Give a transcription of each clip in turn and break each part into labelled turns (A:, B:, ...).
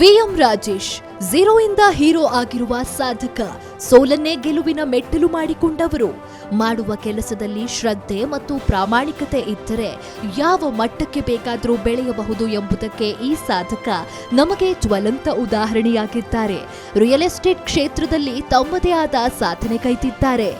A: VM Rajesh zero ಇಂದ hero ಆಗಿರುವ ಸಾಧಕ, ಸೋಲನ್ನೇ ಗೆಲುವಿನ ಮೆಟ್ಟಿಲು ಮಾಡಿಕೊಂಡವರು. ಮಾಡುವ ಕೆಲಸದಲ್ಲಿ ಶ್ರದ್ಧೆ ಮತ್ತು ಪ್ರಾಮಾಣಿಕತೆ ಇದ್ದರೆ ಯಾವ ಮಟ್ಟಕ್ಕೆ ಬೇಕಾದರೂ ಬೆಳೆಯಬಹುದು ಎಂಬುದಕ್ಕೆ ಈ ಸಾಧಕ ನಮಗೆ ಜ್ವಲಂತ ಉದಾಹರಣೆಯಾಗಿದ್ದಾರೆ. ರಿಯಲ್ ಎಸ್ಟೇಟ್ ಕ್ಷೇತ್ರದಲ್ಲಿ ತಮ್ಮದೇ ಆದ ಸಾಧನೆ ಕೈತಿದ್ದಾರೆ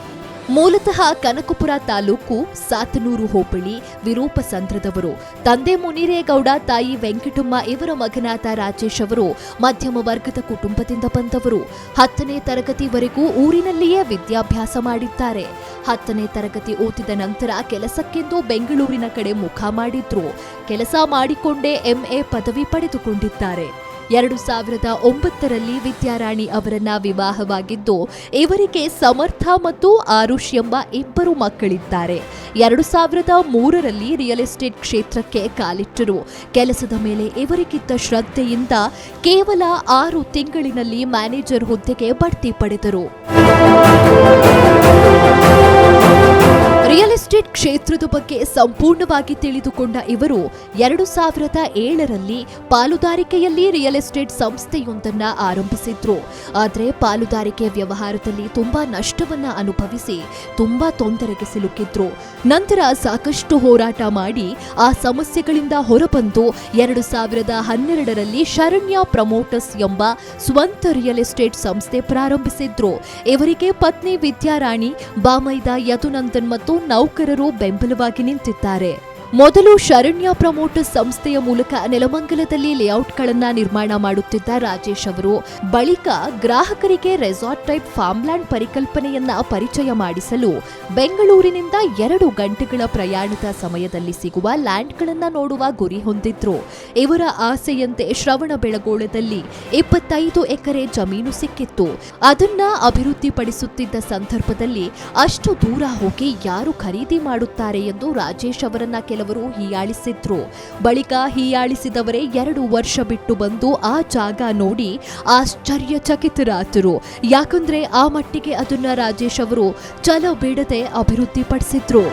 A: ಮೂಲತಃ ಕನಕಪುರ ತಾಲೂಕು ಸಾತನೂರು ಹೋಬಳಿ ವಿರೂಪ ಸಂದ್ರದವರು ತಂದೆ ಮುನಿರೇಗೌಡ, ತಾಯಿ ವೆಂಕಟಮ್ಮ ಇವರ ಮಗನಾದ ರಾಜೇಶ್ ಅವರು ಮಧ್ಯಮ ವರ್ಗದ ಕುಟುಂಬದಿಂದ ಬಂದವರು. ಹತ್ತನೇ ತರಗತಿವರೆಗೂ ಊರಿನಲ್ಲಿಯೇ ವಿದ್ಯಾಭ್ಯಾಸ ಮಾಡಿದ್ದಾರೆ. ಹತ್ತನೇ ತರಗತಿ ಓದಿದ ನಂತರ ಕೆಲಸಕ್ಕೆಂದು ಬೆಂಗಳೂರಿನ ಕಡೆ ಮುಖ ಮಾಡಿದ್ರು. ಕೆಲಸ ಮಾಡಿಕೊಂಡೇ ಎಂಎ ಪದವಿ ಪಡೆದುಕೊಂಡಿದ್ದಾರೆ. ಎರಡು ಸಾವಿರದ ಒಂಬತ್ತರಲ್ಲಿ ವಿದ್ಯಾರಾಣಿ ಅವರನ್ನ ವಿವಾಹವಾಗಿದ್ದು, ಇವರಿಗೆ ಸಮರ್ಥ ಮತ್ತು ಆರುಷ್ ಎಂಬ ಇಬ್ಬರು ಮಕ್ಕಳಿದ್ದಾರೆ. ಎರಡು ಸಾವಿರದ ಮೂರರಲ್ಲಿ ರಿಯಲ್ ಎಸ್ಟೇಟ್ ಕ್ಷೇತ್ರಕ್ಕೆ ಕಾಲಿಟ್ಟರು. ಕೆಲಸದ ಮೇಲೆ ಇವರಿಗಿದ್ದ ಶ್ರದ್ಧೆಯಿಂದ ಕೇವಲ ಆರು ತಿಂಗಳಿನಲ್ಲಿ ಮ್ಯಾನೇಜರ್ ಹುದ್ದೆಗೆ ಬಡ್ತಿ ಪಡೆದರು. ರಿಯಲ್ ಎಸ್ಟೇಟ್ ಕ್ಷೇತ್ರದ ಬಗ್ಗೆ ಸಂಪೂರ್ಣವಾಗಿ ತಿಳಿದುಕೊಂಡ ಇವರು ಎರಡು ಸಾವಿರದ ಏಳರಲ್ಲಿ ಪಾಲುದಾರಿಕೆಯಲ್ಲಿ ರಿಯಲ್ ಎಸ್ಟೇಟ್ ಸಂಸ್ಥೆಯೊಂದನ್ನ ಆರಂಭಿಸಿದ್ರು. ಆದರೆ ಪಾಲುದಾರಿಕೆ ವ್ಯವಹಾರದಲ್ಲಿ ತುಂಬಾ ನಷ್ಟವನ್ನ ಅನುಭವಿಸಿ ತುಂಬಾ ತೊಂದರೆಗೆ ಸಿಲುಕಿದ್ರು. ನಂತರ ಸಾಕಷ್ಟು ಹೋರಾಟ ಮಾಡಿ ಆ ಸಮಸ್ಯೆಗಳಿಂದ ಹೊರಬಂದು ಎರಡು ಸಾವಿರದ ಹನ್ನೆರಡರಲ್ಲಿ ಶರಣ್ಯ ಪ್ರಮೋಟರ್ಸ್ ಎಂಬ ಸ್ವಂತ ರಿಯಲ್ ಎಸ್ಟೇಟ್ ಸಂಸ್ಥೆ ಪ್ರಾರಂಭಿಸಿದ್ರು. ಇವರಿಗೆ ಪತ್ನಿ ವಿದ್ಯಾರಾಣಿ ಬಾಮೈದ ಯದುನಂದನ್ ಮತ್ತು ನೌಕರರು ಬೆಂಬಲವಾಗಿ ನಿಂತಿದ್ದಾರೆ. ಮೊದಲು ಶರಣ್ಯ ಪ್ರಮೋಟರ್ಸ್ ಸಂಸ್ಥೆಯ ಮೂಲಕ ನೆಲಮಂಗಲದಲ್ಲಿ ಲೇಔಟ್ಗಳನ್ನ ನಿರ್ಮಾಣ ಮಾಡುತ್ತಿದ್ದ ರಾಜೇಶ್ ಅವರು, ಬಳಿಕ ಗ್ರಾಹಕರಿಗೆ ರೆಸಾರ್ಟ್ ಟೈಪ್ ಫಾರ್ಮ್ಲ್ಯಾಂಡ್ ಪರಿಕಲ್ಪನೆಯನ್ನ ಪರಿಚಯ ಮಾಡಿಸಲು ಬೆಂಗಳೂರಿನಿಂದ ಎರಡು ಗಂಟೆಗಳ ಪ್ರಯಾಣದ ಸಮಯದಲ್ಲಿ ಸಿಗುವ ಲ್ಯಾಂಡ್ಗಳನ್ನ ನೋಡುವ ಗುರಿ ಹೊಂದಿದ್ರು. ಇವರ ಆಸೆಯಂತೆ ಶ್ರವಣ ಬೆಳಗೋಳದಲ್ಲಿ ಇಪ್ಪತ್ತೈದು ಎಕರೆ ಜಮೀನು ಸಿಕ್ಕಿತ್ತು. ಅದನ್ನ ಅಭಿವೃದ್ಧಿಪಡಿಸುತ್ತಿದ್ದ ಸಂದರ್ಭದಲ್ಲಿ ಅಷ್ಟು ದೂರ ಹೋಗಿ ಯಾರು ಖರೀದಿ ಮಾಡುತ್ತಾರೆ ಎಂದು ರಾಜೇಶ್ ಅವರನ್ನ ಕೆಲವರು ಹೀಯಾಳಿಸಿದ್ರು. ಬಳಿಕ ಹೀಯಾಳಿಸಿದವರೇ ಎರಡು ವರ್ಷ ಬಿಟ್ಟು ಬಂದು ಆ ಜಾಗ ನೋಡಿ ಆಶ್ಚರ್ಯಚಕಿತರಾದರು. ಯಾಕಂದ್ರೆ ಆ ಮಟ್ಟಿಗೆ ಅದನ್ನ ರಾಜೇಶ್ ಅವರು ಛಲ ಬಿಡದೆ ಅಭಿವೃದ್ಧಿಪಡಿಸಿದ್ರು.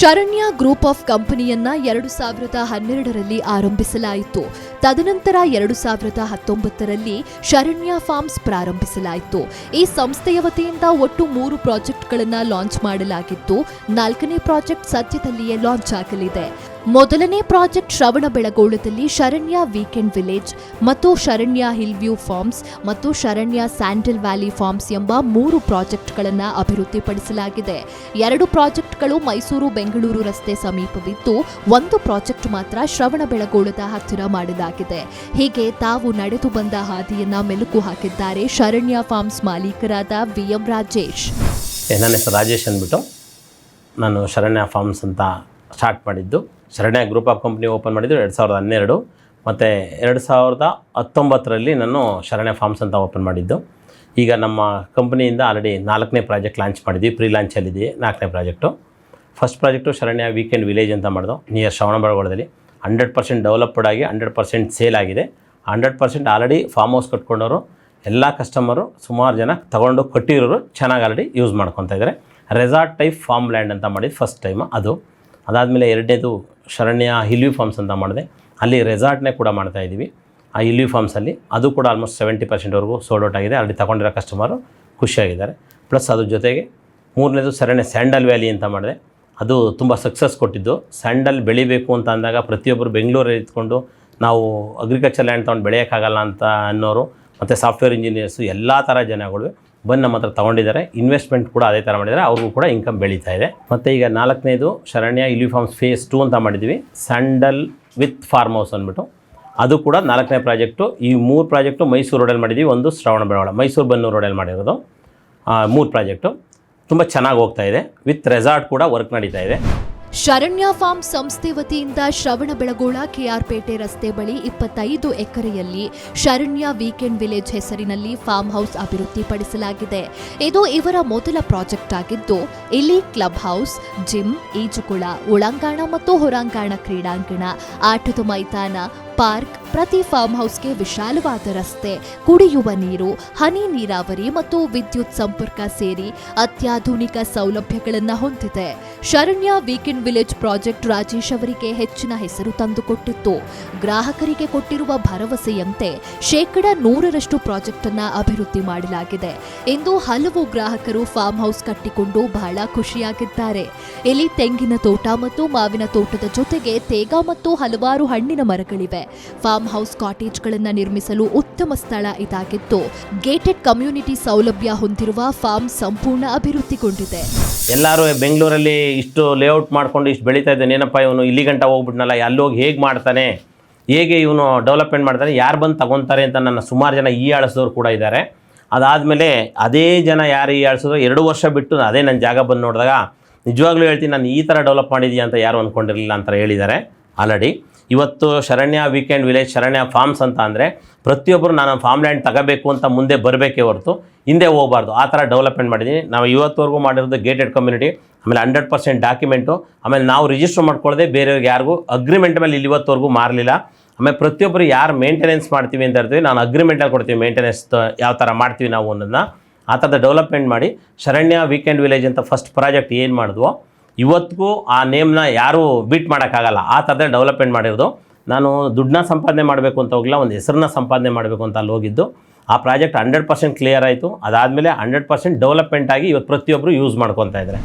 A: ಶರಣ್ಯ ಗ್ರೂಪ್ ಆಫ್ ಕಂಪನಿಯನ್ನ ಎರಡು ಸಾವಿರದ ಹನ್ನೆರಡರಲ್ಲಿ ಆರಂಭಿಸಲಾಯಿತು. ತದನಂತರ ಎರಡು ಸಾವಿರದ ಹತ್ತೊಂಬತ್ತರಲ್ಲಿ ಶರಣ್ಯ ಫಾರ್ಮ್ಸ್ ಪ್ರಾರಂಭಿಸಲಾಯಿತು. ಈ ಸಂಸ್ಥೆಯ ವತಿಯಿಂದ ಒಟ್ಟು ಮೂರು ಪ್ರಾಜೆಕ್ಟ್ಗಳನ್ನು ಲಾಂಚ್ ಮಾಡಲಾಗಿದ್ದು ನಾಲ್ಕನೇ ಪ್ರಾಜೆಕ್ಟ್ ಸದ್ಯದಲ್ಲಿಯೇ ಲಾಂಚ್ ಆಗಲಿದೆ. ಮೊದಲನೇ ಪ್ರಾಜೆಕ್ಟ್ ಶ್ರವಣ ಬೆಳಗೋಳದಲ್ಲಿ ಶರಣ್ಯ ವೀಕೆಂಡ್ ವಿಲೇಜ್ ಮತ್ತು ಶರಣ್ಯ ಹಿಲ್ ವ್ಯೂ ಫಾರ್ಮ್ಸ್ ಮತ್ತು ಶರಣ್ಯ ಸ್ಯಾಂಡಲ್ ವ್ಯಾಲಿ ಫಾರ್ಮ್ಸ್ ಎಂಬ ಮೂರು ಪ್ರಾಜೆಕ್ಟ್ಗಳನ್ನು ಅಭಿವೃದ್ಧಿಪಡಿಸಲಾಗಿದೆ. ಎರಡು ಪ್ರಾಜೆಕ್ಟ್ಗಳು ಮೈಸೂರು ಬೆಂಗಳೂರು ರಸ್ತೆ ಸಮೀಪವಿದ್ದು, ಒಂದು ಪ್ರಾಜೆಕ್ಟ್ ಮಾತ್ರ ಶ್ರವಣ ಬೆಳಗೋಳದ ಹತ್ತಿರ ಮಾಡಲಾಗಿದೆ ಹೀಗೆ ತಾವು ನಡೆದು ಬಂದ ಹಾದಿಯನ್ನ ಮೆಲುಕು ಹಾಕಿದ್ದಾರೆ ಶರಣ್ಯ ಫಾರ್ಮ್ಸ್ ಮಾಲೀಕರಾದ ವಿಎಂ ರಾಜೇಶ್.
B: ನನ್ನ ಹೆಸರು ರಾಜೇಶ್ ಅಂದ್ಬಿಟ್ಟು ನಾನು ಶರಣ್ಯ ಫಾರ್ಮ್ಸ್ ಅಂತ ಸ್ಟಾರ್ಟ್ ಮಾಡಿದ್ದು. Sharanya group of company open ಮಾಡಿದ್ದು ಎರಡು ಸಾವಿರದ ಹನ್ನೆರಡು. ಮತ್ತು ಎರಡು ಸಾವಿರದ ಹತ್ತೊಂಬತ್ತರಲ್ಲಿ ನಾನು ಶರಣ್ಯ ಫಾರ್ಮ್ಸ್ ಅಂತ ಓಪನ್ ಮಾಡಿದ್ದು. ಈಗ ನಮ್ಮ ಕಂಪ್ನಿಯಿಂದ ಆಲ್ರೆಡಿ ನಾಲ್ಕನೇ ಪ್ರಾಜೆಕ್ಟ್ ಲಾಂಚ್ ಮಾಡಿದ್ವಿ. ಪ್ರೀ ಲಾಂಚಲ್ಲಿದ್ದೀವಿ ನಾಲ್ಕನೇ project first project Sharanya weekend village ಅಂತ ಮಾಡಿದ್ವು ನಿಯರ್ ಶ್ರವಣಬೆಳಗೊಳದಲ್ಲಿ. ಹಂಡ್ರೆಡ್ ಪರ್ಸೆಂಟ್ ಡೆವಲಪ್ಡ್ ಆಗಿ ಹಂಡ್ರೆಡ್ ಪರ್ಸೆಂಟ್ ಸೇಲ್ ಆಗಿದೆ. Hundred percent already farm house ಕಟ್ಕೊಂಡವರು, ಎಲ್ಲ ಕಸ್ಟಮರು ಸುಮಾರು ಜನ ತಗೊಂಡು ಕಟ್ಟಿರೋರು ಚೆನ್ನಾಗಿ ಆಲ್ರೆಡಿ ಯೂಸ್ ಮಾಡ್ಕೊತಾ ಇದ್ದಾರೆ ರೆಸಾರ್ಟ್ ಟೈಪ್ ಫಾರ್ಮ್ ಲ್ಯಾಂಡ್ ಅಂತ ಮಾಡಿದ್ದು ಫಸ್ಟ್ ಟೈಮ್ ಅದು. ಅದಾದಮೇಲೆ ಎರಡನೇದು ಶರಣ್ಯ ಹಿಲ್ವಿ ಫಾರ್ಮ್ಸ್ ಅಂತ ಮಾಡಿದೆ. ಅಲ್ಲಿ ರೆಸಾರ್ಟ್ನೇ ಕೂಡ ಮಾಡ್ತಾ ಇದ್ದೀವಿ. ಆ ಹಿಲ್ವಿ ಫಾರ್ಮ್ಸಲ್ಲಿ ಅದು ಕೂಡ ಆಲ್ಮೋಸ್ಟ್ ಸೆವೆಂಟಿ ಪರ್ಸೆಂಟ್ವರೆಗೂ ಸೋಲ್ಡ್ ಔಟ್ ಆಗಿದೆ. ಅಲ್ಲಿ ತಗೊಂಡಿರೋ ಕಸ್ಟಮರು ಖುಷಿಯಾಗಿದ್ದಾರೆ. ಪ್ಲಸ್ ಅದ್ರ ಜೊತೆಗೆ ಮೂರನೇದು ಸರಣೆ ಸ್ಯಾಂಡಲ್ ವ್ಯಾಲಿ ಅಂತ ಮಾಡಿದೆ. ಅದು ತುಂಬ ಸಕ್ಸಸ್ ಕೊಟ್ಟಿದ್ದು. ಸ್ಯಾಂಡಲ್ ಬೆಳಿಬೇಕು ಅಂತ ಅಂದಾಗ ಪ್ರತಿಯೊಬ್ಬರು ಬೆಂಗಳೂರಲ್ಲಿ ಇದ್ಕೊಂಡು ನಾವು ಅಗ್ರಿಕಲ್ಚರ್ ಲ್ಯಾಂಡ್ ತೊಗೊಂಡು ಬೆಳೆಯೋಕ್ಕಾಗಲ್ಲ ಅಂತ ಅನ್ನೋರು, ಮತ್ತು ಸಾಫ್ಟ್ವೇರ್ ಇಂಜಿನಿಯರ್ಸು ಎಲ್ಲ ಥರ ಜನಗಳು ಬಂದು ನಮ್ಮ ಹತ್ರ ತೊಗೊಂಡಿದ್ದಾರೆ. ಇನ್ವೆಸ್ಟ್ಮೆಂಟ್ ಕೂಡ ಅದೇ ಥರ ಮಾಡಿದ್ದಾರೆ. ಅವ್ರಿಗೂ ಕೂಡ ಇನ್ಕಮ್ ಬೆಳೀತಾ ಇದೆ. ಮತ್ತು ಈಗ ನಾಲ್ಕನೇದು ಶರಣ್ಯ ಯೂನಿಫಾರ್ಮ್ಸ್ ಫೇಸ್ ಟು ಅಂತ ಮಾಡಿದ್ವಿ. ಸ್ಯಾಂಡಲ್ ವಿತ್ ಫಾರ್ಮ್ ಹೌಸ್ ಅಂದ್ಬಿಟ್ಟು. ಅದು ಕೂಡ ನಾಲ್ಕನೇ ಪ್ರಾಜೆಕ್ಟು ಈ ಮೂರು ಪ್ರಾಜೆಕ್ಟು ಮೈಸೂರು ರೋಡಲ್ಲಿ ಮಾಡಿದ್ವಿ. ಒಂದು ಶ್ರವಣ ಬೆಳವಾಳ ಮೈಸೂರು ಬನ್ನೂರು ರೋಡಲ್ಲಿ ಮಾಡಿರೋದು. ಮೂರು ಪ್ರಾಜೆಕ್ಟು ತುಂಬ ಚೆನ್ನಾಗಿ ಹೋಗ್ತಾ ಇದೆ. ವಿತ್ ರೆಸಾರ್ಟ್ ಕೂಡ ವರ್ಕ್ ನಡೀತಾ ಇದೆ.
A: ಶರಣ್ಯ ಫಾರ್ಮ್ ಸಂಸ್ಥೆ ವತಿಯಿಂದ ಶ್ರವಣ ಬೆಳಗೋಳ ಕೆಆರ್ಪೇಟೆ ರಸ್ತೆ ಬಳಿ ಇಪ್ಪತ್ತೈದು ಎಕರೆಯಲ್ಲಿ ಶರಣ್ಯ ವೀಕೆಂಡ್ ವಿಲೇಜ್ ಹೆಸರಿನಲ್ಲಿ ಫಾರ್ಮ್ ಹೌಸ್ ಅಭಿವೃದ್ಧಿಪಡಿಸಲಾಗಿದೆ. ಇದು ಇವರ ಮೊದಲ ಪ್ರಾಜೆಕ್ಟ್ ಆಗಿದ್ದು, ಇಲ್ಲಿ ಕ್ಲಬ್ ಹೌಸ್, ಜಿಮ್, ಈಜುಕೊಳ, ಒಳಾಂಗಣ ಮತ್ತು ಹೊರಾಂಗಣ ಕ್ರೀಡಾಂಗಣ, ಆಟದ ಮೈದಾನ ಪಾರ್ಕ್ ಪ್ರತಿ ಫಾರ್ಮ್ ಹೌಸ್ಗೆ ವಿಶಾಲವಾದ ರಸ್ತೆ, ಕುಡಿಯುವ ನೀರು, ಹನಿ ನೀರಾವರಿ ಮತ್ತು ವಿದ್ಯುತ್ ಸಂಪರ್ಕ ಸೇರಿ ಅತ್ಯಾಧುನಿಕ ಸೌಲಭ್ಯಗಳನ್ನು ಹೊಂದಿದೆ. Sharanya weekend village project Rajesh ಅವರಿಗೆ ಹೆಚ್ಚಿನ ಹೆಸರು ತಂದುಕೊಟ್ಟಿತ್ತು. ಗ್ರಾಹಕರಿಗೆ ಕೊಟ್ಟಿರುವ ಭರವಸೆಯಂತೆ ಶೇಕಡ ನೂರರಷ್ಟು ಪ್ರಾಜೆಕ್ಟ್ ಅನ್ನ ಅಭಿವೃದ್ಧಿ ಮಾಡಲಾಗಿದೆ. ಇಂದು ಹಲವು ಗ್ರಾಹಕರು ಫಾರ್ಮ್ ಹೌಸ್ ಕಟ್ಟಿಕೊಂಡು ಬಹಳ ಖುಷಿಯಾಗಿದ್ದಾರೆ. ಇಲ್ಲಿ ತೆಂಗಿನ ತೋಟ ಮತ್ತು ಮಾವಿನ ತೋಟದ ಜೊತೆಗೆ ತೇಗ ಮತ್ತು ಹಲವಾರು ಹಣ್ಣಿನ ಮರಗಳಿವೆ. ಫಾರ್ಮ್ ಹೌಸ್ ಕಾಟೇಜ್ಗಳನ್ನು ನಿರ್ಮಿಸಲು ಉತ್ತಮ ಸ್ಥಳ ಇದಾಗಿದ್ದು ಗೇಟೆಡ್ ಕಮ್ಯುನಿಟಿ ಸೌಲಭ್ಯ ಹೊಂದಿರುವ ಫಾರ್ಮ್ ಸಂಪೂರ್ಣ ಅಭಿವೃದ್ಧಿಗೊಂಡಿದೆ.
B: ಎಲ್ಲರೂ ಬೆಂಗಳೂರಲ್ಲಿ ಇಷ್ಟು ಲೇಔಟ್ ಮಾಡ್ಕೊಂಡು ಇಷ್ಟು ಬೆಳೀತಾ ಇದ್ದಾನೆ. ಏನಪ್ಪ ಇವನು ಇಲ್ಲಿ ಗಂಟ ಹೋಗ್ಬಿಟ್ನಲ್ಲ, ಅಲ್ಲಿ ಹೋಗಿ ಹೇಗೆ ಮಾಡ್ತಾನೆ? ಹೇಗೆ ಇವನು ಡೆವಲಪ್ಮೆಂಟ್ ಮಾಡ್ತಾನೆ? ಯಾರು ಬಂದು ತಗೊತಾರೆ ಅಂತ ನನ್ನ ಸುಮಾರು ಜನ ಈ ಆಳಿಸೋರು ಕೂಡ ಇದ್ದಾರೆ. ಅದಾದಮೇಲೆ ಅದೇ ಜನ ಯಾರು ಈ ಆಳಿಸಿದ್ರು ಎರಡು ವರ್ಷ ಬಿಟ್ಟು ಅದೇ ನನ್ನ ಜಾಗ ಬಂದು ನೋಡಿದಾಗ ನಿಜವಾಗ್ಲೂ ಹೇಳ್ತೀನಿ, ನಾನು ಈ ಥರ ಡೆವಲಪ್ ಮಾಡಿದ್ಯಾ ಅಂತ ಯಾರು ಅಂದ್ಕೊಂಡಿರಲಿಲ್ಲ ಅಂತ ಹೇಳಿದ್ದಾರೆ ಆಲ್ರೆಡಿ. ಇವತ್ತು Sharanya weekend village Sharanya farms ಅಂತ ಅಂದರೆ ಪ್ರತಿಯೊಬ್ಬರು ನಾನು ಫಾರ್ಮ್ ಲ್ಯಾಂಡ್ ತಗೋಬೇಕು ಅಂತ ಮುಂದೆ ಬರಬೇಕೇ ಹೊರತು ಹಿಂದೆ ಹೋಗಬಾರ್ದು. ಆ ಥರ ಡೆವಲಪ್ಮೆಂಟ್ ಮಾಡಿದ್ದೀನಿ. ನಾವು ಇವತ್ತುವರೆಗೂ ಮಾಡಿರೋದು ಗೇಟೆಡ್ ಕಮ್ಯುನಿಟಿ ಆಮೇಲೆ ಹಂಡ್ರೆಡ್ ಪರ್ಸೆಂಟ್ ಡಾಕ್ಯುಮೆಂಟು ಆಮೇಲೆ ನಾವು ರಿಜಿಸ್ಟರ್ ಮಾಡ್ಕೊಳ್ಳದೆ ಬೇರೆಯವ್ರಿಗೆ ಯಾರಿಗೂ ಅಗ್ರಿಮೆಂಟ್ ಮೇಲೆ ಇಲ್ಲಿ ಇವತ್ತವರೆಗೂ ಮಾರಲಿಲ್ಲ. ಆಮೇಲೆ ಪ್ರತಿಯೊಬ್ಬರು ಯಾರು ಮೇಂಟೆನೆನ್ಸ್ ಮಾಡ್ತೀವಿ ಅಂತ ಇರ್ತೀವಿ ನಾನು ಅಗ್ರಿಮೆಂಟಲ್ಲಿ ಕೊಡ್ತೀವಿ ಮೇಂಟೆನೆನ್ಸ್ ಯಾವ ಥರ ಮಾಡ್ತೀವಿ ನಾವು ಅನ್ನೋದನ್ನ. ಆ ಥರದ ಡೆವಲಪ್ಮೆಂಟ್ ಮಾಡಿ ಶರಣ್ಯ ವೀಕೆಂಡ್ ವಿಲೇಜ್ ಅಂತ ಫಸ್ಟ್ ಪ್ರಾಜೆಕ್ಟ್ ಏನು ಮಾಡಿದ್ವೋ ಇವತ್ತಿಗೂ ಆ ನೇಮ್ನ ಯಾರೂ ಬೀಟ್ ಮಾಡೋಕ್ಕಾಗಲ್ಲ. ಆ ಥರದ ಡೆವಲಪ್ಮೆಂಟ್ ಮಾಡಿರೋದು. ನಾನು ದುಡ್ಡನ್ನ ಸಂಪಾದನೆ ಮಾಡಬೇಕು ಅಂತ ಹೋಗಿಲ್ಲ ಒಂದು ಹೆಸರನ್ನ ಸಂಪಾದನೆ ಮಾಡಬೇಕು ಅಂತ ಅಲ್ಲಿ ಹೋಗಿದ್ದು. ಆ ಪ್ರಾಜೆಕ್ಟ್ ಹಂಡ್ರೆಡ್ ಪರ್ಸೆಂಟ್ ಕ್ಲಿಯರ್ ಆಯಿತು. ಅದಾದಮೇಲೆ ಹಂಡ್ರೆಡ್ ಪರ್ಸೆಂಟ್ ಡೆವಲಪ್ಮೆಂಟ್ ಆಗಿ ಇವತ್ತು ಪ್ರತಿಯೊಬ್ಬರು ಯೂಸ್ ಮಾಡ್ಕೊತಾ ಇದ್ದಾರೆ.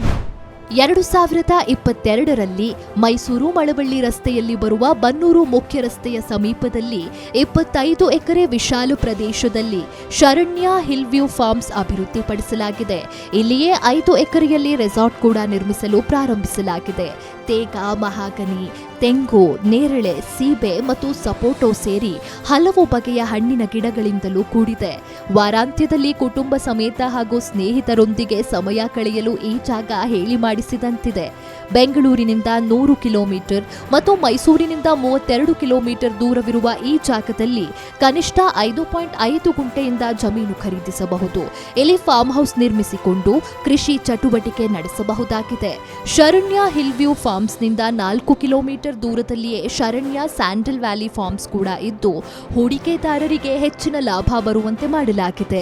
A: ಎರಡು ಸಾವಿರದ ಇಪ್ಪತ್ತೆರಡರಲ್ಲಿ ಮೈಸೂರು ಮಳವಳ್ಳಿ ರಸ್ತೆಯಲ್ಲಿ ಬರುವ ಬನ್ನೂರು ಮುಖ್ಯ ರಸ್ತೆಯ ಸಮೀಪದಲ್ಲಿ ಇಪ್ಪತ್ತೈದು ಎಕರೆ ವಿಶಾಲ ಪ್ರದೇಶದಲ್ಲಿ ಶರಣ್ಯ ಹಿಲ್ ವ್ಯೂ ಫಾರ್ಮ್ಸ್ ಅಭಿವೃದ್ಧಿಪಡಿಸಲಾಗಿದೆ. ಇಲ್ಲಿಯೇ ಐದು ಎಕರೆಯಲ್ಲಿ ರೆಸಾರ್ಟ್ ಕೂಡ ನಿರ್ಮಿಸಲು ಪ್ರಾರಂಭಿಸಲಾಗಿದೆ. ತೇಗ, ಮಹಾಗನಿ, ತೆಂಗು, ನೇರಳೆ, ಸೀಬೆ ಮತ್ತು ಸಪೋಟೊ ಸೇರಿ ಹಲವು ಬಗೆಯ ಹಣ್ಣಿನ ಗಿಡಗಳಿಂದಲೂ ಕೂಡಿದೆ. ವಾರಾಂತ್ಯದಲ್ಲಿ ಕುಟುಂಬ ಸಮೇತ ಹಾಗೂ ಸ್ನೇಹಿತರೊಂದಿಗೆ ಸಮಯ ಕಳೆಯಲು ಈ ಜಾಗ ಹೇಳಿ ಮಾಡಿಸಿದಂತಿದೆ. ಬೆಂಗಳೂರಿನಿಂದ ನೂರು ಕಿಲೋಮೀಟರ್ ಮತ್ತು ಮೈಸೂರಿನಿಂದ ಮೂವತ್ತೆರಡು ಕಿಲೋಮೀಟರ್ ದೂರವಿರುವ ಈ ಜಾಗದಲ್ಲಿ ಕನಿಷ್ಠ ಐದು ಪಾಯಿಂಟ್ ಐದು ಗುಂಟೆಯಿಂದ ಜಮೀನು ಖರೀದಿಸಬಹುದು. ಇಲ್ಲಿ ಫಾರ್ಮ್ ಹೌಸ್ ನಿರ್ಮಿಸಿಕೊಂಡು ಕೃಷಿ ಚಟುವಟಿಕೆ ನಡೆಸಬಹುದಾಗಿದೆ. ಶರಣ್ಯ ಹಿಲ್ ವ್ಯೂ ಫಾರ್ಮ್ಸ್ನಿಂದ ನಾಲ್ಕು ಕಿಲೋಮೀಟರ್ ದೂರದಲ್ಲಿಯೇ ಶರಣ್ಯ ಸ್ಯಾಂಡಲ್ ವ್ಯಾಲಿ ಫಾರ್ಮ್ಸ್ ಕೂಡ ಇದ್ದು, ಹೂಡಿಕೆದಾರರಿಗೆ ಹೆಚ್ಚಿನ ಲಾಭ ಬರುವಂತೆ ಮಾಡಲಾಗಿದೆ.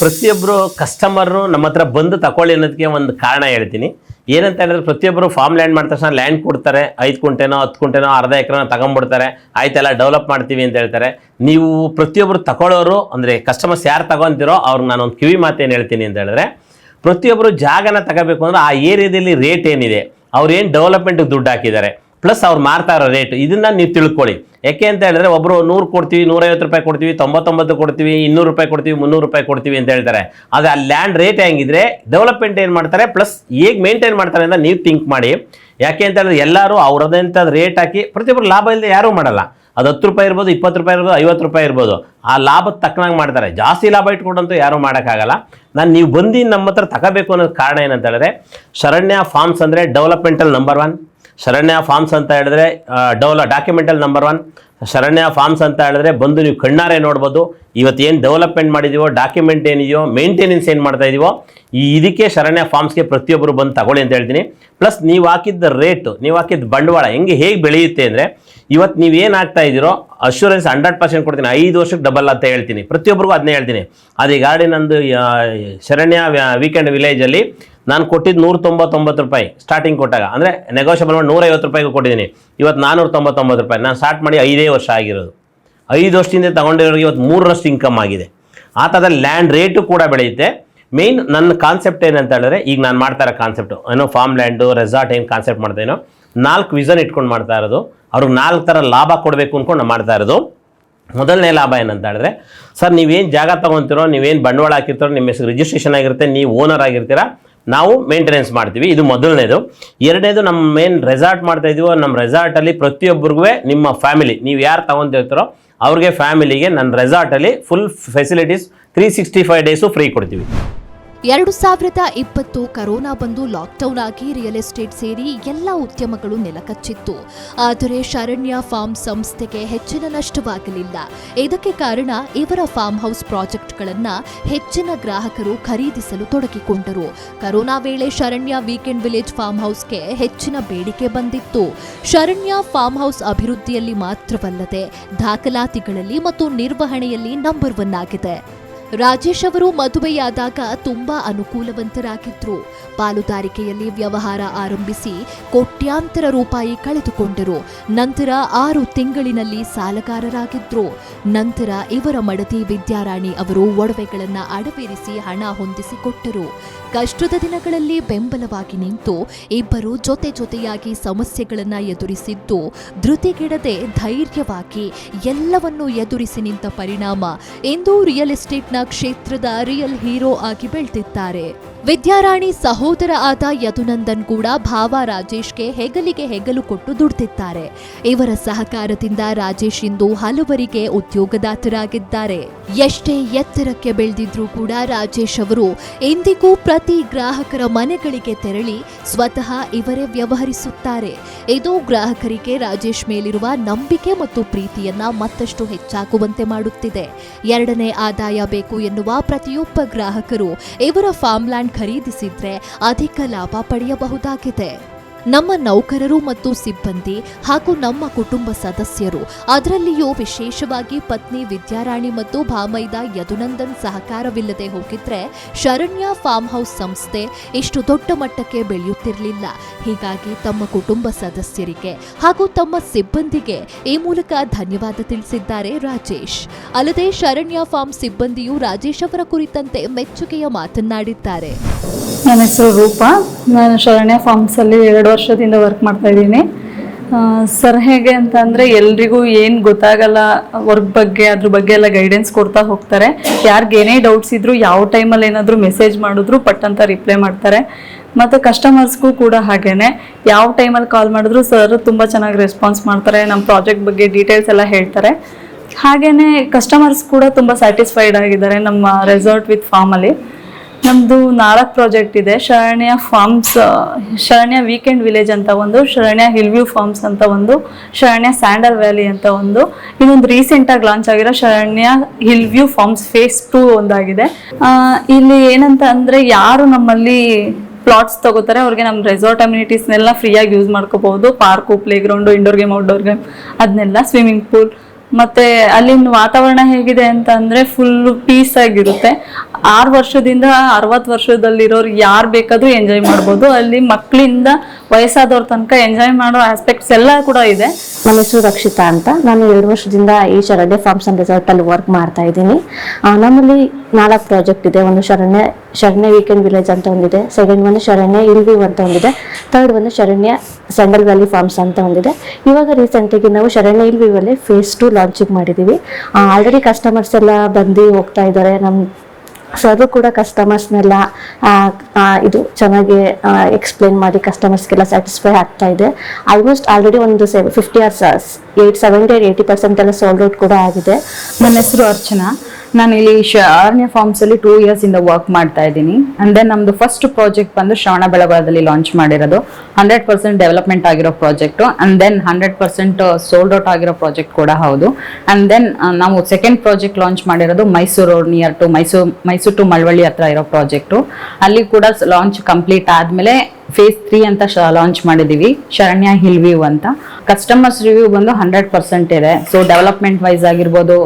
B: ಪ್ರತಿಯೊಬ್ಬರು ಕಸ್ಟಮರು ನಮ್ಮ ಹತ್ರ ಬಂದು ತಗೊಳ್ಳಿ ಅನ್ನೋದಕ್ಕೆ ಒಂದು ಕಾರಣ ಹೇಳ್ತೀನಿ. ಏನಂತ ಹೇಳಿದ್ರೆ ಪ್ರತಿಯೊಬ್ಬರು ಫಾರ್ಮ್ ಲ್ಯಾಂಡ್ ಮಾಡಿದ ತಕ್ಷಣ ಲ್ಯಾಂಡ್ ಕೊಡ್ತಾರೆ. ಐದು ಕುಂಟೆನೋ ಹತ್ತು ಕುಂಟೆನೋ ಅರ್ಧ ಎಕರೆನೋ ತಗೊಂಡ್ಬಿಡ್ತಾರೆ. ಆಯ್ತೆಲ್ಲ ಡೆವಲಪ್ ಮಾಡ್ತೀವಿ ಅಂತ ಹೇಳ್ತಾರೆ. ನೀವು ಪ್ರತಿಯೊಬ್ಬರು ತಗೊಳ್ಳೋರು ಅಂದರೆ ಕಸ್ಟಮರ್ಸ್ ಯಾರು ತಗೊಂತೀರೋ ಅವ್ರಿಗೆ ನಾನು ಒಂದು ಕಿವಿ ಮಾತೇನು ಹೇಳ್ತೀನಿ ಅಂತ ಹೇಳಿದ್ರೆ ಪ್ರತಿಯೊಬ್ಬರು ಜಾಗನ ತಗೋಬೇಕು ಅಂದ್ರೆ ಆ ಏರಿಯಾದಲ್ಲಿ ರೇಟ್ ಏನಿದೆ? ಅವ್ರು ಏನು ಡೆವಲಪ್ಮೆಂಟ್ಗೆ ದುಡ್ಡು ಹಾಕಿದ್ದಾರೆ. ಪ್ಲಸ್ ಅವ್ರು ಮಾರ್ತಾ ಇರೋ ರೇಟ್ ಇದನ್ನ ನೀವು ತಿಳ್ಕೊಳ್ಳಿ. ಯಾಕೆ ಅಂತ ಹೇಳಿದ್ರೆ ಒಬ್ಬರು ನೂರು ಕೊಡ್ತೀವಿ, ನೂರೈವತ್ತು ರೂಪಾಯಿ ಕೊಡ್ತೀವಿ, ತೊಂಬತ್ತೊಂಬತ್ತು ಕೊಡ್ತೀವಿ, ಇನ್ನೂರು ರೂಪಾಯಿ ಕೊಡ್ತೀವಿ, ಮುನ್ನೂರು ರೂಪಾಯಿ ಕೊಡ್ತೀವಿ ಅಂತ ಹೇಳ್ತಾರೆ. ಆದರೆ ಆ ಲ್ಯಾಂಡ್ ರೇಟ್ ಹೆಂಗಿದ್ರೆ ಡೆವಲಪ್ಮೆಂಟ್ ಏನು ಮಾಡ್ತಾರೆ ಪ್ಲಸ್ ಹೇಗೆ ಮೇಂಟೈನ್ ಮಾಡ್ತಾರೆ ಅಂತ ನೀವು ಥಿಂಕ್ ಮಾಡಿ. ಯಾಕೆ ಅಂತ ಹೇಳಿದ್ರೆ ಎಲ್ಲರೂ ಅವ್ರದಂಥ ರೇಟ್ ಹಾಕಿ ಪ್ರತಿಯೊಬ್ಬರು ಲಾಭ ಇಲ್ಲದೆ ಯಾರೂ ಮಾಡಲ್ಲ. ಅದು ಹತ್ತು ರೂಪಾಯಿ ಇರ್ಬೋದು, ಇಪ್ಪತ್ತು ರೂಪಾಯಿ ಇರ್ಬೋದು, ಐವತ್ತು ರೂಪಾಯಿ ಇರ್ಬೋದು. ಆ ಲಾಭದ ತಕ್ಕನಾಗಿ ಮಾಡ್ತಾರೆ. ಜಾಸ್ತಿ ಲಾಭ ಇಟ್ಕೊಂಡಂತೂ ಯಾರೂ ಮಾಡೋಕ್ಕಾಗಲ್ಲ. ನಾನು ನೀವು ಬಂದು ನಮ್ಮ ಹತ್ರ ತಗೋಬೇಕು ಅನ್ನೋದು ಕಾರಣ ಏನಂತ ಹೇಳಿದ್ರೆ ಶರಣ್ಯ ಫಾರ್ಮ್ಸ್ ಅಂದರೆ developmental number one Sharanya farms ಅಂತ ಹೇಳಿದ್ರೆ ಡೌಲ documental number one Sharanya farms ಅಂತ ಹೇಳಿದ್ರೆ, ಬಂದು ನೀವು ಕಣ್ಣಾರೆ ನೋಡ್ಬೋದು. ಇವತ್ತು ಏನು ಡೆವಲಪ್ಮೆಂಟ್ ಮಾಡಿದೀವೋ ಡಾಕ್ಯುಮೆಂಟ್ ಏನಿದೆಯೋ ಮೇಂಟೆನೆನ್ಸ್ ಏನು ಮಾಡ್ತಾ ಇದೀವೋ, ಈ ಇದಕ್ಕೆ ಶರಣ್ಯ ಫಾರ್ಮ್ಸ್ಗೆ ಪ್ರತಿಯೊಬ್ಬರು ಬಂದು ತಗೊಳ್ಳಿ ಅಂತ ಹೇಳ್ತೀನಿ. ಪ್ಲಸ್ ನೀವು ಹಾಕಿದ್ದ ರೇಟು ನೀವು ಹಾಕಿದ ಬಂಡವಾಳ ಹೆಂಗೆ ಹೇಗೆ ಬೆಳೆಯುತ್ತೆ ಅಂದರೆ, ಇವತ್ತು ನೀವು ಏನು ಆಗ್ತಾ ಇದ್ದೀರೋ ಅಶ್ಯೂರೆನ್ಸ್ ಹಂಡ್ರೆಡ್ ಪರ್ಸೆಂಟ್ ಕೊಡ್ತೀನಿ. ಐದು ವರ್ಷಕ್ಕೆ ಡಬಲ್ ಅಂತ ಹೇಳ್ತೀನಿ. ಪ್ರತಿಯೊಬ್ಬರಿಗೂ ಅದನ್ನೇ ಹೇಳ್ತೀನಿ. ಅದು ಗಾಡಿ ನಂದು ಶರಣ್ಯ ವೀಕೆಂಡ್ ವಿಲೇಜಲ್ಲಿ ನಾನು ಕೊಟ್ಟಿದ್ದು ನೂರ ತೊಂಬತ್ತೊಂಬತ್ತು ರೂಪಾಯಿ ಸ್ಟಾರ್ಟಿಂಗ್ ಕೊಟ್ಟಾಗ. ಅಂದರೆ ನೆಗೋಷಿಯಬಲ್ ಮಾಡಿ ನೂರೈವತ್ತು ರೂಪಾಯಿಗೂ ಕೊಟ್ಟಿದ್ದೀನಿ ಇವತ್ತು ನಾನ್ನೂರ ತೊಂಬತ್ತೊಂಬತ್ತು ರೂಪಾಯಿ. ನಾನು ಸ್ಟಾರ್ಟ್ ಮಾಡಿ ಐದೇ ವರ್ಷ ಆಗಿರೋದು. ಐದು ವರ್ಷದಿಂದ ತಗೊಂಡಿರೋರಿಗೆ ಇವತ್ತು ಮೂರರಷ್ಟು ಇನ್ಕಮ್ ಆಗಿದೆ. ಆ ಥರದ ಲ್ಯಾಂಡ್ ರೇಟು ಕೂಡ ಬೆಳೆಯುತ್ತೆ. ಮೇಯ್ನ್ ನನ್ನ ಕಾನ್ಸೆಪ್ಟ್ ಏನಂತ ಹೇಳಿದ್ರೆ, ಈಗ ನಾನು ಮಾಡ್ತಾ ಇರೋ ಕಾನ್ಸೆಪ್ಟು ಏನೋ ಫಾರ್ಮ್ ಲ್ಯಾಂಡು ರೆಸಾರ್ಟ್ ಏನು ಕಾನ್ಸೆಪ್ಟ್ ಮಾಡ್ತೇನೋ, ನಾಲ್ಕು ವಿಷನ್ ಇಟ್ಕೊಂಡು ಮಾಡ್ತಾ ಇರೋದು. ಅವ್ರಿಗೆ ನಾಲ್ಕು ಥರ ಲಾಭ ಕೊಡಬೇಕು ಅಂದ್ಕೊಂಡು ನಾನು ಮಾಡ್ತಾ ಇರೋದು. ಮೊದಲನೇ ಲಾಭ ಏನಂತ ಹೇಳಿದ್ರೆ, ಸರ್ ನೀವೇನು ಜಾಗ ತೊಗೊತಿರೋ, ನೀವೇನು ಬಂಡವಾಳ ಹಾಕಿರ್ತೀರೋ, ನಿಮ್ಮ ಹೆಸರು ರಿಜಿಸ್ಟ್ರೇಷನ್ ಆಗಿರುತ್ತೆ, ನೀವು ಓನರ್ ಆಗಿರ್ತೀರಾ ನಾವು ಮೇಂಟೆನೆನ್ಸ್ ಮಾಡ್ತೀವಿ. ಇದು ಮೊದಲನೇದು. ಎರಡನೇದು ನಮ್ಮ ಮೇನ್ ರೆಸಾರ್ಟ್ ಮಾಡ್ತಾ ಇದೀವೋ, ನಮ್ಮ ರೆಸಾರ್ಟಲ್ಲಿ ಪ್ರತಿಯೊಬ್ಬರಿಗೂ ನಿಮ್ಮ ಫ್ಯಾಮಿಲಿ ನೀವು ಯಾರು ತಗೊಂತಿರ್ತಾರೋ ಅವ್ರಿಗೆ ಫ್ಯಾಮಿಲಿಗೆ ನನ್ನ ರೆಸಾರ್ಟಲ್ಲಿ full facilities three sixty five days free ಕೊಡ್ತೀವಿ.
A: ಎರಡು ಸಾವಿರದ ಇಪ್ಪತ್ತು ಕರೋನಾ ಬಂದು ಲಾಕ್ಡೌನ್ ಆಗಿ ರಿಯಲ್ ಎಸ್ಟೇಟ್ ಸೇರಿ ಎಲ್ಲ ಉದ್ಯಮಗಳು ನೆಲಕಚ್ಚಿತ್ತು. ಆದರೆ ಶರಣ್ಯ ಫಾರ್ಮ್ ಸಂಸ್ಥೆಗೆ ಹೆಚ್ಚಿನ ನಷ್ಟವಾಗಲಿಲ್ಲ. ಇದಕ್ಕೆ ಕಾರಣ ಇವರ ಫಾರ್ಮ್ ಹೌಸ್ ಪ್ರಾಜೆಕ್ಟ್ಗಳನ್ನು ಹೆಚ್ಚಿನ ಗ್ರಾಹಕರು ಖರೀದಿಸಲು ತೊಡಗಿಕೊಂಡರು. ಕರೋನಾ ವೇಳೆ ಶರಣ್ಯ ವೀಕೆಂಡ್ ವಿಲೇಜ್ ಫಾರ್ಮ್ ಹೌಸ್ಗೆ ಹೆಚ್ಚಿನ ಬೇಡಿಕೆ ಬಂದಿತ್ತು. ಶರಣ್ಯ ಫಾರ್ಮ್ ಹೌಸ್ ಅಭಿವೃದ್ಧಿಯಲ್ಲಿ ಮಾತ್ರವಲ್ಲದೆ ದಾಖಲಾತಿಗಳಲ್ಲಿ ಮತ್ತು ನಿರ್ವಹಣೆಯಲ್ಲಿ ನಂಬರ್ ಒನ್ ಆಗಿದೆ. ರಾಜೇಶ್ ಅವರು ಮದುವೆಯಾದಾಗ ತುಂಬಾ ಅನುಕೂಲವಂತರಾಗಿದ್ರು. ಪಾಲುದಾರಿಕೆಯಲ್ಲಿ ವ್ಯವಹಾರ ಆರಂಭಿಸಿ ಕೋಟ್ಯಾಂತರ ರೂಪಾಯಿ ಕಳೆದುಕೊಂಡರು. ನಂತರ ಆರು ತಿಂಗಳಿನಲ್ಲಿ ಸಾಲಗಾರರಾಗಿದ್ದರು ನಂತರ ಇವರ ಮಡತಿ ವಿದ್ಯಾರಾಣಿ ಅವರು ಒಡವೆಗಳನ್ನು ಅಡವೇರಿಸಿ ಹಣ ಹೊಂದಿಸಿಕೊಟ್ಟರು. ಕಷ್ಟದ ದಿನಗಳಲ್ಲಿ ಬೆಂಬಲವಾಗಿ ನಿಂತು ಇಬ್ಬರು ಜೊತೆ ಜೊತೆಯಾಗಿ ಸಮಸ್ಯೆಗಳನ್ನು ಎದುರಿಸಿದ್ದು, ಧೃತಿಗೆಡದೆ ಧೈರ್ಯವಾಗಿ ಎಲ್ಲವನ್ನೂ ಎದುರಿಸಿ ನಿಂತ ಪರಿಣಾಮ ಇಂದು ರಿಯಲ್ ಎಸ್ಟೇಟ್ನ ಕ್ಷೇತ್ರದ ರಿಯಲ್ ಹೀರೋ ಆಗಿ ಬೆಳೆದಿದ್ದಾರೆ. ವಿದ್ಯಾರಾಣಿ ಸಹೋದರ ಆದ ಯದುನಂದನ್ ಕೂಡ ಭಾವ ರಾಜೇಶ್ಗೆ ಹೆಗಲಿಗೆ ಹೆಗಲು ಕೊಟ್ಟು ದುಡ್ತಿದ್ದಾರೆ ಇವರ ಸಹಕಾರದಿಂದ ರಾಜೇಶ್ ಇಂದು ಹಲವರಿಗೆ ಉದ್ಯೋಗದಾತರಾಗಿದ್ದಾರೆ. ಎಷ್ಟೇ ಎತ್ತರಕ್ಕೆ ಬೆಳೆದಿದ್ರೂ ಕೂಡ ರಾಜೇಶ್ ಅವರು ಎಂದಿಗೂ ಪ್ರತಿ ಗ್ರಾಹಕರ ಮನೆಗಳಿಗೆ ತೆರಳಿ ಸ್ವತಃ ಇವರೇ ವ್ಯವಹರಿಸುತ್ತಾರೆ. ಇದು ಗ್ರಾಹಕರಿಗೆ ರಾಜೇಶ್ ಮೇಲಿರುವ ನಂಬಿಕೆ ಮತ್ತು ಪ್ರೀತಿಯನ್ನ ಮತ್ತಷ್ಟು ಹೆಚ್ಚಾಗುವಂತೆ ಮಾಡುತ್ತಿದೆ. ಎರಡನೇ ಆದಾಯ ಬೇಕು ಎನ್ನುವ ಪ್ರತಿಯೊಬ್ಬ ಗ್ರಾಹಕರು ಇವರ ಫಾರ್ಮ್ಲ್ಯಾಂಡ್ ಖರೀದಿಸಿದ್ರೆ ಅಧಿಕ ಲಾಭ ಪಡೆಯಬಹುದಾಗಿದೆ ನಮ್ಮ ನೌಕರರು ಮತ್ತು ಸಿಬ್ಬಂದಿ ಹಾಗೂ ನಮ್ಮ ಕುಟುಂಬ ಸದಸ್ಯರು. ಅದರಲ್ಲಿಯೂ ವಿಶೇಷವಾಗಿ ಪತ್ನಿ ವಿದ್ಯಾರಾಣಿ ಮತ್ತು ಭಾಮೈದ ಯದುನಂದನ್ ಸಹಕಾರವಿಲ್ಲದೆ ಹೋಗಿದ್ರೆ ಶರಣ್ಯ ಫಾರ್ಮ್ ಹೌಸ್ ಸಂಸ್ಥೆ ಇಷ್ಟು ದೊಡ್ಡ ಮಟ್ಟಕ್ಕೆ ಬೆಳೆಯುತ್ತಿರಲಿಲ್ಲ. ಹೀಗಾಗಿ ತಮ್ಮ ಕುಟುಂಬ ಸದಸ್ಯರಿಗೆ ಹಾಗೂ ತಮ್ಮ ಸಿಬ್ಬಂದಿಗೆ ಈ ಮೂಲಕ ಧನ್ಯವಾದ ತಿಳಿಸಿದ್ದಾರೆ ರಾಜೇಶ್. ಅಲ್ಲದೆ ಶರಣ್ಯ ಫಾರ್ಮ್ ಸಿಬ್ಬಂದಿಯು ರಾಜೇಶ್ ಅವರ ಕುರಿತಂತೆ ಮೆಚ್ಚುಗೆಯ ಮಾತನಾಡಿದ್ದಾರೆ
C: ನನ್ನ ಹೆಸರು ರೂಪಾ. ನಾನು ಶರಣ್ಯ ಫಾರ್ಮ್ಸಲ್ಲಿ ಎರಡು ವರ್ಷದಿಂದ ವರ್ಕ್ ಮಾಡ್ತಾ ಇದ್ದೀನಿ. ಸರ್ ಹೇಗೆ ಅಂತ ಅಂದರೆ ಎಲ್ರಿಗೂ ಏನು ಗೊತ್ತಾಗಲ್ಲ ವರ್ಕ್ ಬಗ್ಗೆ, ಅದ್ರ ಬಗ್ಗೆ ಎಲ್ಲ ಗೈಡೆನ್ಸ್ ಕೊಡ್ತಾ ಹೋಗ್ತಾರೆ. ಯಾರಿಗೇನೇ ಡೌಟ್ಸ್ ಇದ್ದರೂ ಯಾವ ಟೈಮಲ್ಲಿ ಏನಾದರೂ ಮೆಸೇಜ್ ಮಾಡಿದ್ರು ಪಟ್ ಅಂತ ರಿಪ್ಲೈ ಮಾಡ್ತಾರೆ. ಮತ್ತು ಕಸ್ಟಮರ್ಸ್ಗೂ ಕೂಡ ಹಾಗೇನೆ. ಯಾವ ಟೈಮಲ್ಲಿ ಕಾಲ್ ಮಾಡಿದ್ರು ಸರ್ ತುಂಬ ಚೆನ್ನಾಗಿ ರೆಸ್ಪಾನ್ಸ್ ಮಾಡ್ತಾರೆ ನಮ್ಮ ಪ್ರಾಜೆಕ್ಟ್ ಬಗ್ಗೆ ಡೀಟೇಲ್ಸ್ ಎಲ್ಲ ಹೇಳ್ತಾರೆ. ಹಾಗೆಯೇ ಕಸ್ಟಮರ್ಸ್ ಕೂಡ ತುಂಬ ಸ್ಯಾಟಿಸ್ಫೈಡ್ ಆಗಿದ್ದಾರೆ ನಮ್ಮ ರೆಸಾರ್ಟ್ ವಿತ್ ಫಾರ್ಮಲ್ಲಿ ನಮ್ಮದು ನಾಲ್ಕು ಪ್ರಾಜೆಕ್ಟ್ ಇದೆ. Sharanya farms Sharanya weekend village ಅಂತ ಒಂದು, ಶರಣ್ಯ ಹಿಲ್ ವ್ಯೂ ಫಾರ್ಮ್ಸ್ ಅಂತ ಒಂದು, ಶರಣ್ಯ ಸ್ಯಾಂಡಲ್ ವ್ಯಾಲಿ ಅಂತ ಒಂದು. ಇನ್ನೊಂದು ರೀಸೆಂಟಾಗಿ ಲಾಂಚ್ ಆಗಿರೋ Sharanya hill view farms phase two ಒಂದಾಗಿದೆ. ಇಲ್ಲಿ ಏನಂತ ಅಂದರೆ ಯಾರು ನಮ್ಮಲ್ಲಿ ಪ್ಲಾಟ್ಸ್ ತಗೋತಾರೆ, ಅವ್ರಿಗೆ ನಮ್ಮ ರೆಸಾರ್ಟ್ ಅಮ್ಯುನಿಟೀಸ್ನೆಲ್ಲ ಫ್ರೀಯಾಗಿ ಯೂಸ್ ಮಾಡ್ಕೋಬಹುದು. Park play ground indoor game outdoor game ಅದನ್ನೆಲ್ಲ ಸ್ವಿಮ್ಮಿಂಗ್ ಪೂಲ್ ಮತ್ತೆ ಅಲ್ಲಿನ ವಾತಾವರಣ ಹೇಗಿದೆ ಅಂತ ಅಂದ್ರೆ ಫುಲ್ ಪೀಸ್ ಆಗಿರುತ್ತೆ. ಆರು ವರ್ಷದಿಂದ ಅರವತ್ತು ವರ್ಷದಲ್ಲಿರೋರು ಯಾರು ಬೇಕಾದ್ರೂ ಎಂಜಾಯ್ ಮಾಡ್ಬೋದು. ಅಲ್ಲಿ ಮಕ್ಕಳಿಂದ ವಯಸ್ಸಾದವ್ರ ತನಕ ಎಂಜಾಯ್ ಮಾಡೋ ಆಸ್ಪೆಕ್ಟ್ಸ್ ಎಲ್ಲ ಕೂಡ ಇದೆ.
D: ನನ್ನ ಹೆಸರು ರಕ್ಷಿತಾ ಅಂತ. ನಾನು ಎರಡು ವರ್ಷದಿಂದ ಈ ಶರಣ್ಯ ಫಾರ್ಮ್ಸ್ ಅಂಡ್ ರೆಸಾರ್ಟ್ ಅಲ್ಲಿ ವರ್ಕ್ ಮಾಡ್ತಾ ಇದ್ದೀನಿ. ನಮ್ಮಲ್ಲಿ ನಾಲ್ಕು ಪ್ರಾಜೆಕ್ಟ್ ಇದೆ. ಒಂದು ಶರಣ್ಯ ಶರಣ್ಯ ವೀಕೆಂಡ್ ವಿಲೇಜ್ ಅಂತ ಒಂದಿದೆ. ಸೆಕೆಂಡ್ ಒಂದು ಶರಣ್ಯ ಇಲ್ವಿ ಅಂತ ಒಂದಿದೆ. ಥರ್ಡ್ ಒಂದು ಶರಣ್ಯ ಸ್ಯಾಂಡಲ್ ವ್ಯಾಲಿ ಫಾರ್ಮ್ಸ್ ಅಂತ ಒಂದಿದೆ. ಇವಾಗ ರೀಸೆಂಟಾಗಿ ನಾವು ಶರಣ್ಯ ಇಲ್ವಿ ಅಲ್ಲಿ ಫೇಸ್ ಟು ಲಾಂಚಿಂಗ್ ಮಾಡಿದ್ದೀವಿ ಆಲ್ರೆಡಿ ಕಸ್ಟಮರ್ಸ್ ಎಲ್ಲ ಬಂದು ಹೋಗ್ತಾ ಇದ್ದಾರೆ. ನಮ್ಮ ಸರ್ ಕೂಡ ಕಸ್ಟಮರ್ಸ್ನೆಲ್ಲ ಇದು ಚೆನ್ನಾಗಿ ಎಕ್ಸ್ಪ್ಲೇನ್ ಮಾಡಿ ಕಸ್ಟಮರ್ಸ್ಗೆಲ್ಲ ಸ್ಯಾಟಿಸ್ಫೈ ಆಗ್ತಾ ಇದೆ. ಆಲ್ಮೋಸ್ಟ್ ಆಲ್ರೆಡಿ ಒಂದು seven fifty hours eight seventy eighty percent ಎಲ್ಲ ಸೋಲ್ಡ್ ಔಟ್ ಕೂಡ ಆಗಿದೆ.
E: ನನ್ನ ಹೆಸರು ಅರ್ಚನಾ. ನಾನು ಇಲ್ಲಿ ಆರನೇ ಫಾರ್ಮ್ಸ್ ಅಲ್ಲಿ ಟೂ ಇಯರ್ಸ್ ಇಂದ ವರ್ಕ್ ಮಾಡ್ತಾ ಇದ್ದೀನಿ. ಅಂಡ್ ದೆನ್ ನಮ್ದು ಫಸ್ಟ್ ಪ್ರಾಜೆಕ್ಟ್ ಬಂದು ಶ್ರವಣ ಬೆಳಗಾವದಲ್ಲಿ ಲಾಂಚ್ ಮಾಡಿರೋದು. ಹಂಡ್ರೆಡ್ ಪರ್ಸೆಂಟ್ ಡೆವಲಪ್ಮೆಂಟ್ ಆಗಿರೋ project and then hundred percent sold out ಆಗಿರೋ ಪ್ರಾಜೆಕ್ಟ್ ಕೂಡ ಹೌದು. ಅಂಡ್ ದೆನ್ ನಾವು ಸೆಕೆಂಡ್ ಪ್ರಾಜೆಕ್ಟ್ ಲಾಂಚ್ ಮಾಡಿರೋದು Mysuru near to Mysuru Mysuru to Malavalli ಹತ್ರ ಇರೋ ಪ್ರಾಜೆಕ್ಟು ಅಲ್ಲಿ ಕೂಡ ಲಾಂಚ್ ಕಂಪ್ಲೀಟ್ ಆದ್ಮೇಲೆ ಫೇಸ್ ತ್ರೀ ಅಂತ ಲಾಂಚ್ ಮಾಡಿದೀವಿ. ಶರಣ್ಯ ಹಿಲ್ ವ್ಯೂ ಅಂತ. ಕಸ್ಟಮರ್ಸ್ ರಿವ್ಯೂ ಬಂದು ಹಂಡ್ರೆಡ್ ಪರ್ಸೆಂಟ್ ಇದೆ. ಸೊ ಡೆವಲಪ್ಮೆಂಟ್ ವೈಸ್ ಆಗಿರ್ಬೋದು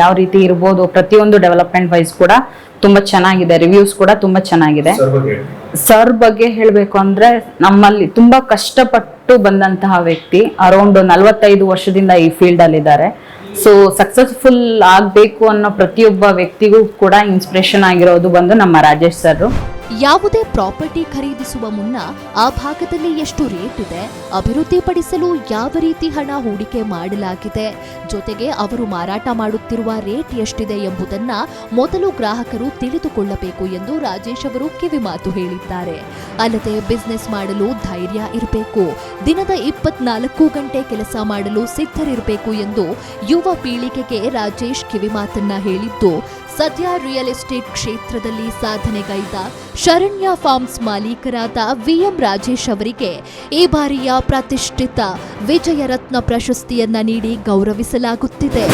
E: ಯಾವ ರೀತಿ ಇರ್ಬೋದು ಪ್ರತಿಯೊಂದು ಡೆವಲಪ್ಮೆಂಟ್ ವೈಸ್ ಕೂಡ ತುಂಬಾ ಚೆನ್ನಾಗಿದೆ. ರಿವ್ಯೂಸ್ ಕೂಡ ತುಂಬಾ ಚೆನ್ನಾಗಿದೆ. ಸರ್ ಬಗ್ಗೆ ಹೇಳಬೇಕು ಅಂದ್ರೆ ನಮ್ಮಲ್ಲಿ ತುಂಬಾ ಕಷ್ಟಪಟ್ಟು ಬಂದಂತಹ ವ್ಯಕ್ತಿ ಅರೌಂಡ್ ನಲವತ್ತೈದು ವರ್ಷದಿಂದ ಈ ಫೀಲ್ಡ್ ಅಲ್ಲಿ ಇದ್ದಾರೆ. ಸೊ ಸಕ್ಸಸ್ಫುಲ್ ಆಗ್ಬೇಕು ಅನ್ನೋ ಪ್ರತಿಯೊಬ್ಬ ವ್ಯಕ್ತಿಗೂ ಕೂಡ ಇನ್ಸ್ಪಿರೇಷನ್ ಆಗಿರೋದು ಬಂದು ನಮ್ಮ ರಾಜೇಶ್ ಸರ್
A: ಯಾವುದೇ ಪ್ರಾಪರ್ಟಿ ಖರೀದಿಸುವ ಮುನ್ನ ಆ ಭಾಗದಲ್ಲಿ ಎಷ್ಟು ರೇಟ್ ಇದೆ ಅಭಿವೃದ್ಧಿಪಡಿಸಲು ಯಾವ ರೀತಿ ಹಣ ಹೂಡಿಕೆ ಮಾಡಲಾಗಿದೆ, ಜೊತೆಗೆ ಅವರು ಮಾರಾಟ ಮಾಡುತ್ತಿರುವ ರೇಟ್ ಎಷ್ಟಿದೆ ಎಂಬುದನ್ನ ಮೊದಲು ಗ್ರಾಹಕರು ತಿಳಿದುಕೊಳ್ಳಬೇಕು ಎಂದು ರಾಜೇಶ್ ಅವರು ಕಿವಿಮಾತು ಹೇಳಿದ್ದಾರೆ. ಅಲ್ಲದೆ ಬಿಸ್ನೆಸ್ ಮಾಡಲು ಧೈರ್ಯ ಇರಬೇಕು, ದಿನದ ಇಪ್ಪತ್ನಾಲ್ಕು ಗಂಟೆ ಕೆಲಸ ಮಾಡಲು ಸಿದ್ಧರಿರಬೇಕು ಎಂದು ಯುವ ಪೀಳಿಗೆಗೆ ರಾಜೇಶ್ ಕಿವಿಮಾತನ್ನ ಹೇಳಿದ್ದು ಸದ್ಯ ರಿಯಲ್ ಎಸ್ಟೇಟ್ ಕ್ಷೇತ್ರದಲ್ಲಿ ಸಾಧನೆಗೈದ ಶರಣ್ಯ ಫಾರ್ಮ್ಸ್ ಮಾಲೀಕರಾದ ವಿಎಂ ರಾಜೇಶ್ ಅವರಿಗೆ ಈ ಬಾರಿಯ ಪ್ರತಿಷ್ಠಿತ ವಿಜಯರತ್ನ ಪ್ರಶಸ್ತಿಯನ್ನ ನೀಡಿ ಗೌರವಿಸಲಾಗುತ್ತಿದೆ.